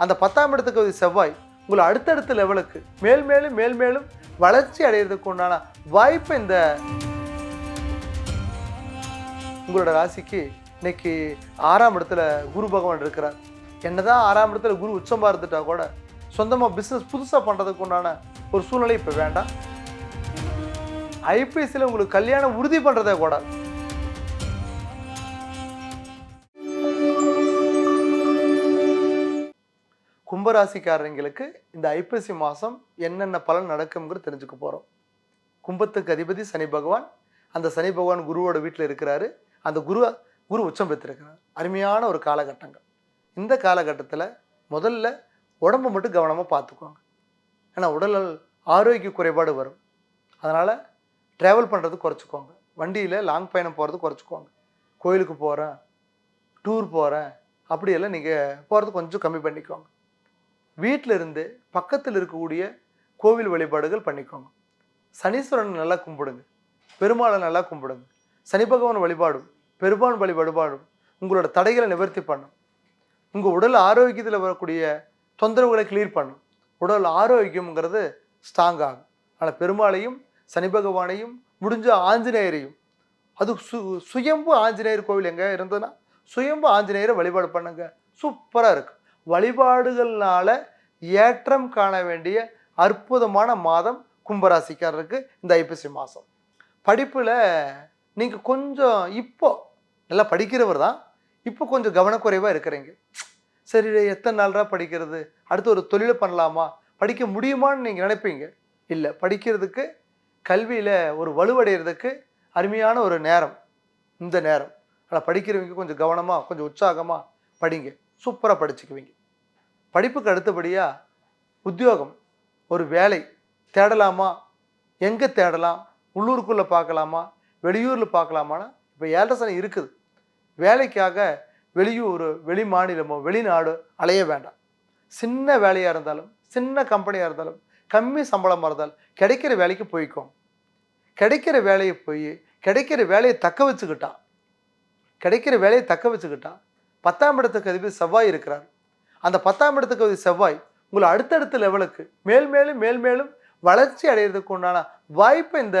அந்த பத்தாம் இடத்துக்கு ஒரு செவ்வாய் உங்களை அடுத்தடுத்த லெவலுக்கு மேல் மேலும் மேல் மேலும் வளர்ச்சி அடையிறதுக்கு உண்டான வாய்ப்பு இந்த உங்களோட ராசிக்கு இன்னைக்கு ஆறாம் இடத்துல குரு பகவான் இருக்கிறார். என்னதான் ஆறாம் இடத்துல குரு உச்சமாக இருந்துட்டா கூட சொந்தமாக பிஸ்னஸ் புதுசாக பண்ணுறதுக்கு உண்டான ஒரு சூழ்நிலை இப்போ வேண்டாம். ஐபிஎஸ்சியில் உங்களுக்கு கல்யாணம் உறுதி பண்ணுறதே கூட கும்பராசிக்காரங்களுக்கு இந்த ஐப்பசி மாதம் என்னென்ன பலன் நடக்கும்ங்கிறது தெரிஞ்சுக்க போகிறோம் கும்பத்துக்கு அதிபதி சனி பகவான். அந்த சனி பகவான் குருவோட வீட்டில் இருக்கிறாரு. அந்த குரு குரு உச்சம் பெற்றிருக்கிறார். அருமையான ஒரு காலகட்டங்கள். இந்த காலகட்டத்தில் முதல்ல உடம்பு மட்டும் கவனமாக பார்த்துக்கோங்க. ஏன்னா உடல் ஆரோக்கிய குறைபாடு வரும். அதனால் ட்ராவல் பண்ணுறது குறைச்சிக்கோங்க. வண்டியில் லாங் பயணம் போகிறது குறைச்சிக்கோங்க. கோயிலுக்கு போகிறேன் டூர் போகிறேன் அப்படியெல்லாம் நீங்கள் போகிறது கொஞ்சம் கம்மி பண்ணிக்கோங்க. வீட்டில் இருந்து பக்கத்தில் இருக்கக்கூடிய கோவில் வழிபாடுகள் பண்ணிக்கோங்க. சனீஸ்வரன் நல்லா கும்பிடுங்க. பெருமாளை நல்லா கும்பிடுங்க. சனி பகவான் வழிபாடும் பெருமான் வழி வழிபாடும் உங்களோட தடைகளை நிவர்த்தி பண்ணும். உங்கள் உடல் ஆரோக்கியத்தில் வரக்கூடிய தொந்தரவுகளை கிளியர் பண்ணும். உடல் ஆரோக்கியம்ங்கிறது ஸ்ட்ராங் ஆகும். ஆனால் பெருமாளையும் சனி பகவானையும் முடிஞ்ச ஆஞ்சநேயரையும். அது சு சுயம்பு ஆஞ்சநேயர் கோவில் எங்கே இருந்ததுன்னா சுயம்பு ஆஞ்சநேயரை வழிபாடு பண்ணுங்க. சூப்பராக இருக்கும் வழிபாடுகள்னால ஏற்றம் காண வேண்டிய அற்புதமான மாதம் கும்பராசிக்காரருக்கு இந்த ஐப்பசி மாதம். படிப்பில் நீங்கள் கொஞ்சம் இப்போ நல்லா படிக்கிறவர் தான். இப்போ கொஞ்சம் கவனக்குறைவாக இருக்கிறீங்க. சரி எத்தனை நாள்ரா படிக்கிறது? அடுத்து ஒரு தொழிலை பண்ணலாமா? படிக்க முடியுமான்னு நீங்கள் நினைப்பீங்க? இல்லை படிக்கிறதுக்கு கல்வியில் ஒரு வலுவடைகிறதுக்கு அருமையான ஒரு நேரம். இந்த நேரம். ஆனால் படிக்கிறவங்க கொஞ்சம் கவனமாக கொஞ்சம் உற்சாகமாக படிங்க. சூப்பராக படிச்சுக்குவீங்க. படிப்புக்கு அடுத்தபடியாக உத்தியோகம் ஒரு வேலை தேடலாமா? எங்கே தேடலாம்? உள்ளூருக்குள்ளே பார்க்கலாமா? வெளியூரில் பார்க்கலாமான்னா இப்போ ஏழரை இருக்குது. வேலைக்காக வெளியூர் வெளி மாநிலமோ வெளிநாடு அலைய வேண்டாம். சின்ன வேலையாக இருந்தாலும் சின்ன கம்பெனியாக இருந்தாலும் கம்மி சம்பளமாக இருந்தாலும் கிடைக்கிற வேலைக்கு போய்க்கும் கிடைக்கிற வேலையை போய் கிடைக்கிற வேலையை தக்க வச்சுக்கிட்டான். கிடைக்கிற வேலையை தக்க வச்சுக்கிட்டான். பத்தாம் இடத்துக்கு அதிபதி செவ்வாய் இருக்கிறார். அந்த பத்தாம் இடத்துக்கு அதிபதி செவ்வாய் உங்களை அடுத்தடுத்த லெவலுக்கு மேல் மேலும் மேல் மேலும் வளர்ச்சி அடையிறதுக்கு உண்டான வாய்ப்பை இந்த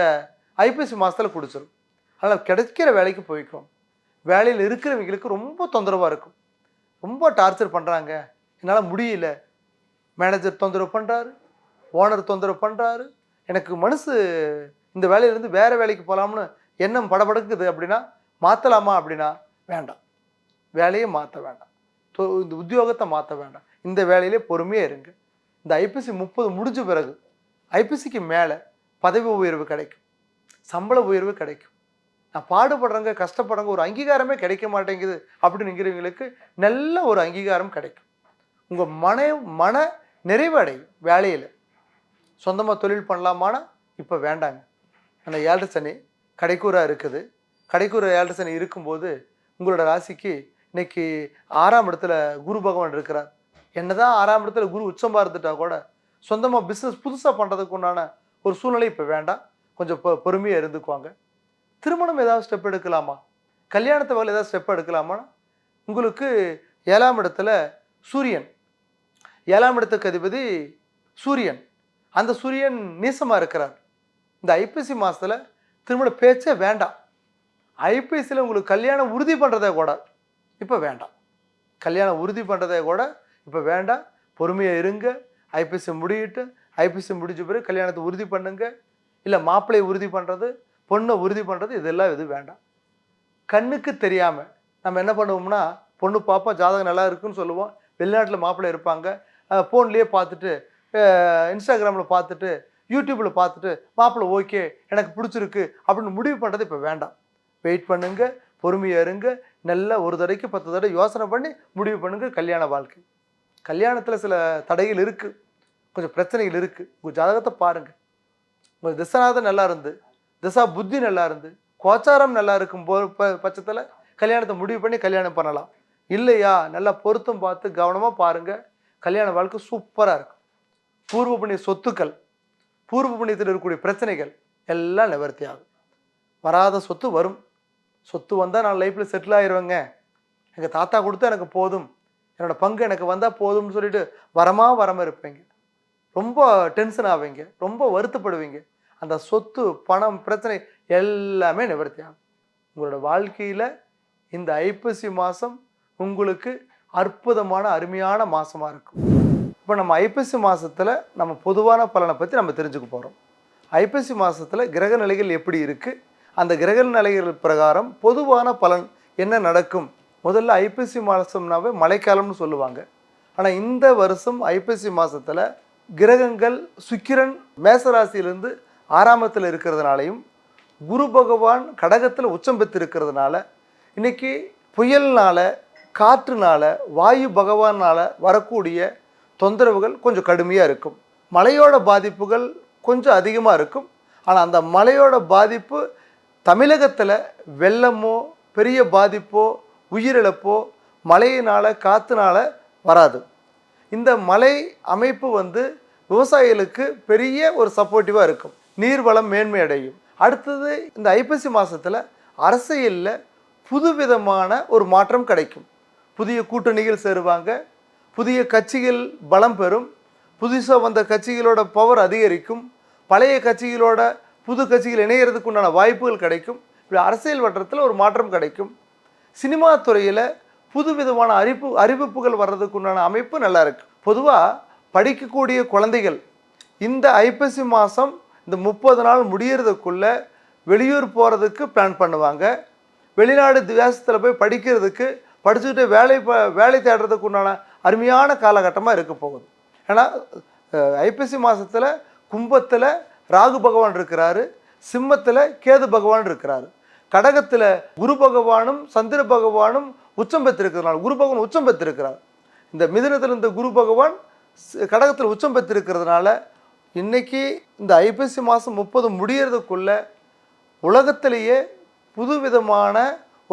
ஐபிசி மாதத்தில் கொடுத்துரும். அதனால் கிடைக்கிற வேலைக்கு போய்க்கும். வேலையில் இருக்கிறவங்களுக்கு ரொம்ப தொந்தரவாக இருக்கும். ரொம்ப டார்ச்சர் பண்ணுறாங்க என்னால் முடியல. மேனேஜர் தொந்தரவு பண்ணுறாரு ஓனர் தொந்தரவு பண்ணுறாரு எனக்கு மனசு இந்த வேலையிலேருந்து வேறு வேலைக்கு போகலாம்னு எண்ணம் படபடக்குது அப்படின்னா மாற்றலாமா அப்படின்னா வேண்டாம். வேலையை மாற்ற வேண்டாம். இந்த உத்தியோகத்தை மாற்ற வேண்டாம். இந்த வேலையிலே பொறுமையாக இருங்க. இந்த ஐபிசி முப்பது முடிஞ்ச பிறகு ஐபிசிக்கு மேலே பதவி உயர்வு கிடைக்கும். சம்பள உயர்வு கிடைக்கும். நான் பாடுபடுறவங்க கஷ்டப்படுறங்க ஒரு அங்கீகாரமே கிடைக்க மாட்டேங்குது அப்படின்னுங்கிறவங்களுக்கு நல்ல ஒரு அங்கீகாரம் கிடைக்கும். உங்கள் மன மன நிறைவடையும் வேலையில். சொந்தமாக தொழில் பண்ணலாமானா இப்போ வேண்டாங்க. அந்த ஏழரை சனி கடைக்கூறாக இருக்குது. கடைக்கூற ஏழரை சனி இருக்கும்போது உங்களோட ராசிக்கு இன்னைக்கு ஆறாம் இடத்துல குரு பகவான் இருக்கிறார். என்னதான் ஆறாம் இடத்துல குரு உச்சமாக இருந்துட்டா கூட சொந்தமாக பிஸ்னஸ் புதுசாக பண்ணுறதுக்கு உண்டான ஒரு சூழ்நிலை இப்போ வேண்டாம். கொஞ்சம் பொ பொறுமையாக இருந்துக்குவாங்க. திருமணம் ஏதாவது ஸ்டெப் எடுக்கலாமா? கல்யாணத்தை வகையில் ஏதாவது ஸ்டெப் எடுக்கலாமா? உங்களுக்கு ஏழாம் இடத்துல சூரியன். ஏழாம் இடத்துக்கு அதிபதி சூரியன். அந்த சூரியன் நீசமாக இருக்கிறார். இந்த ஐப்பசி மாதத்தில் திருமண பேச்சே வேண்டாம். ஐபிஎஸ்சியில் உங்களுக்கு கல்யாணம் உறுதி பண்ணுறதே கூட இப்போ வேண்டாம். கல்யாணம் உறுதி பண்ணுறதே கூட இப்போ வேண்டாம். பொறுமையாக இருங்க. ஐபிஎஸ்சி முடியிட்டு ஐபிஎஸ்சி முடிஞ்ச பிறகு கல்யாணத்தை உறுதி பண்ணுங்க. இல்லை மாப்பிள்ளையை உறுதி பண்ணுறது பொண்ணை உறுதி பண்ணுறது இதெல்லாம் எதுவும் வேண்டாம். கண்ணுக்கு தெரியாமல் நம்ம என்ன பண்ணுவோம்னா பொண்ணு பார்ப்போம் ஜாதகம் நல்லா இருக்குன்னு சொல்லுவோம். வெளிநாட்டில் மாப்பிள்ளை இருப்பாங்க. ஃபோன்லேயே பார்த்துட்டு இன்ஸ்டாகிராமில் பார்த்துட்டு யூடியூப்பில் பார்த்துட்டு மாப்பிள்ளை ஓகே எனக்கு பிடிச்சிருக்கு அப்படின்னு முடிவு பண்ணுறது இப்போ வேண்டாம். வெயிட் பண்ணுங்கள் பொறுமையாக இருங்க. நல்லா ஒரு தடைக்கு பத்து தடவை யோசனை பண்ணி முடிவு பண்ணுங்க. கல்யாண வாழ்க்கை. கல்யாணத்தில் சில தடைகள் இருக்குது கொஞ்சம் பிரச்சனைகள் இருக்குது உங்கள் ஜாதகத்தை பாருங்கள் உங்கள் திசநாதம் நல்லா இருந்து திசா புத்தி நல்லா இருந்து கோச்சாரம் நல்லா இருக்கும் போ ப- பட்சத்தில் கல்யாணத்தை முடிவு பண்ணி கல்யாணம் பண்ணலாம். இல்லையா? நல்லா பொருத்தம் பார்த்து கவனமாக பாருங்கள் கல்யாண வாழ்க்கை சூப்பராக இருக்கும். பூர்வ புண்ணிய சொத்துக்கள் பூர்வ புண்ணியத்தில் இருக்கக்கூடிய பிரச்சனைகள் எல்லாம் நிவர்த்தி ஆகும். வராத சொத்து வரும். சொத்து வந்தால் நான் லைஃப்பில் செட்டில் ஆயிடுவேங்க எங்கள் தாத்தா கொடுத்தா எனக்கு போதும். என்னோடய பங்கு எனக்கு வந்தால் போதும்னு சொல்லிட்டு வரமா வரமா இருப்பீங்க. ரொம்ப டென்ஷன் ஆவீங்க. ரொம்ப வருத்தப்படுவீங்க. அந்த சொத்து பணம் பிரச்சனை எல்லாமே நிவர்த்தி ஆகும். உங்களோட வாழ்க்கையில் இந்த ஐப்பசி மாதம் உங்களுக்கு அற்புதமான அருமையான மாதமாக இருக்கும். இப்போ நம்ம ஐப்பசி மாதத்தில் நம்ம பொதுவான பலனை பற்றி நம்ம தெரிஞ்சுக்க போகிறோம் ஐப்பசி மாதத்தில் கிரக நிலைகள் எப்படி இருக்குது அந்த கிரக நிலைகள் பிரகாரம் பொதுவான பலன் என்ன நடக்கும்? முதல்ல ஐப்பசி மாதம்னாவே மழைக்காலம்னு சொல்லுவாங்க. ஆனால் இந்த வருஷம் ஐப்பசி மாதத்தில் கிரகங்கள் சுக்கிரன் மேசராசியிலிருந்து ஆறாமத்தில் இருக்கிறதுனாலையும் குரு பகவான் கடகத்தில் உச்சம் பெற்று இருக்கிறதுனால இன்னைக்கு புயல்னால காற்றுனால வாயு பகவானால் வரக்கூடிய தொந்தரவுகள் கொஞ்சம் கடுமையாக இருக்கும். மழையோட பாதிப்புகள் கொஞ்சம் அதிகமாக இருக்கும். ஆனால் அந்த மழையோட பாதிப்பு தமிழகத்தில் வெள்ளமோ பெரிய பாதிப்போ உயிரிழப்போ மழையினால் காற்றுனால வராது. இந்த மலை அமைப்பு வந்து விவசாயிகளுக்கு பெரிய ஒரு சப்போர்ட்டிவாக இருக்கும். நீர்வளம் மேன்மை அடையும். அடுத்தது இந்த ஐப்பசி மாதத்தில் அரசியலில் புதுவிதமான ஒரு மாற்றம் கிடைக்கும். புதிய கூட்டணிகள் சேருவாங்க. புதிய கட்சிகள் பலம் பெறும். புதுசாக வந்த கட்சிகளோட பவர் அதிகரிக்கும். பழைய கட்சிகளோட புது கட்சிகள் இணையிறதுக்கு உண்டான வாய்ப்புகள் கிடைக்கும். இப்படி அரசியல் வட்டத்தில் ஒரு மாற்றம் கிடைக்கும். சினிமா துறையில் புதுவிதமான அறிப்பு அறிவிப்புகள் வர்றதுக்கு உண்டான அமைப்பு நல்லா இருக்குது பொதுவாக படிக்கக்கூடிய குழந்தைகள் இந்த ஐப்பசி மாதம் இந்த முப்பது நாள் முடியறதுக்குள்ள வெளியூர் போகிறதுக்கு பிளான் பண்ணுவாங்க. வெளிநாடு தேசத்தில் போய் படிக்கிறதுக்கு படிச்சுட்டு வேலை ப- வேலை தேடுறதுக்கு உண்டான அருமையான காலகட்டமாக இருக்க போகுது. ஏன்னா ஐப்பசி மாதத்தில் கும்பத்தில் ராகு பகவான் இருக்கிறாரு சிம்மத்தில் கேது பகவான் இருக்கிறாரு. கடகத்தில் குரு பகவானும் சந்திர பகவானும் உச்சம் பெற்றிருக்கிறதுனால குரு பகவான் உச்சம் பெற்றிருக்கிறார். இந்த மிதுனத்தில் இருந்த குரு பகவான் கடகத்தில் உச்சம் பெற்றிருக்கிறதுனால இன்றைக்கி இந்த ஐப்பசி மாதம் முப்பது முடியறதுக்குள்ள உலகத்திலேயே புதுவிதமான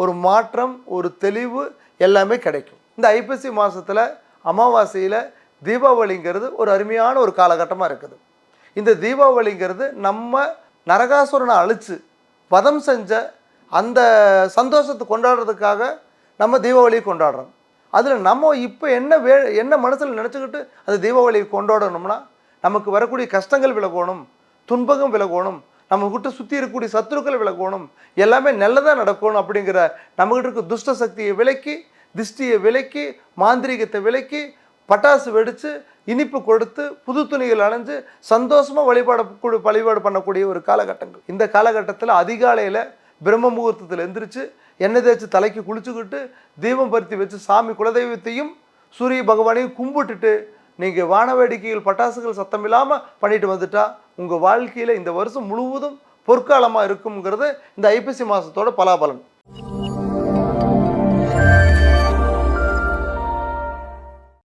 ஒரு மாற்றம் ஒரு தெளிவு எல்லாமே கிடைக்கும். இந்த ஐப்பசி மாதத்தில் அமாவாசையில் தீபாவளிங்கிறது ஒரு அருமையான ஒரு காலகட்டமாக இருக்குது. இந்த தீபாவளிங்கிறது நம்ம நரகாசுரனை அழித்து வதம் செஞ்ச அந்த சந்தோஷத்தை கொண்டாடுறதுக்காக நம்ம தீபாவளியை கொண்டாடுறோம். அதில் நம்ம இப்போ என்ன வே என்ன மனசில் நினச்சிக்கிட்டு அந்த தீபாவளியை கொண்டாடணும்னா நமக்கு வரக்கூடிய கஷ்டங்கள் விலகணும் துன்பகம் விலகணும் நம்ம கிட்ட சுற்றி இருக்கக்கூடிய சத்துருக்கள் விலகணும் எல்லாமே நல்லதாக நடக்கணும் அப்படிங்கிற நம்மகிட்ட இருக்க துஷ்ட சக்தியை விலக்கி திஷ்டியை விலக்கி மாந்திரீகத்தை விலக்கி பட்டாசு வெடித்து இனிப்பு கொடுத்து புது துணிகள் அணிஞ்சு சந்தோஷமாக வழிபாட கூ- வழிபாடு பண்ணக்கூடிய ஒரு காலகட்டங்கள். இந்த காலகட்டத்தில் அதிகாலையில் பிரம்ம முகூர்த்தத்தில் எந்திரிச்சு எண்ணெய் தேய்ச்சி தலைக்கு குளிச்சுக்கிட்டு தீபம் பருத்தி வச்சு சாமி குலதெய்வத்தையும் சூரிய பகவானையும் கும்பிட்டுட்டு நீங்கள் வான வேடிக்கைகள் பட்டாசுகள் சத்தம் இல்லாமல் பண்ணிட்டு வந்துட்டா உங்கள் வாழ்க்கையில் இந்த வருஷம் முழுவதும் பொற்காலமாக இருக்குங்கிறது இந்த ஐப்பசி மாதத்தோட பலாபலன்.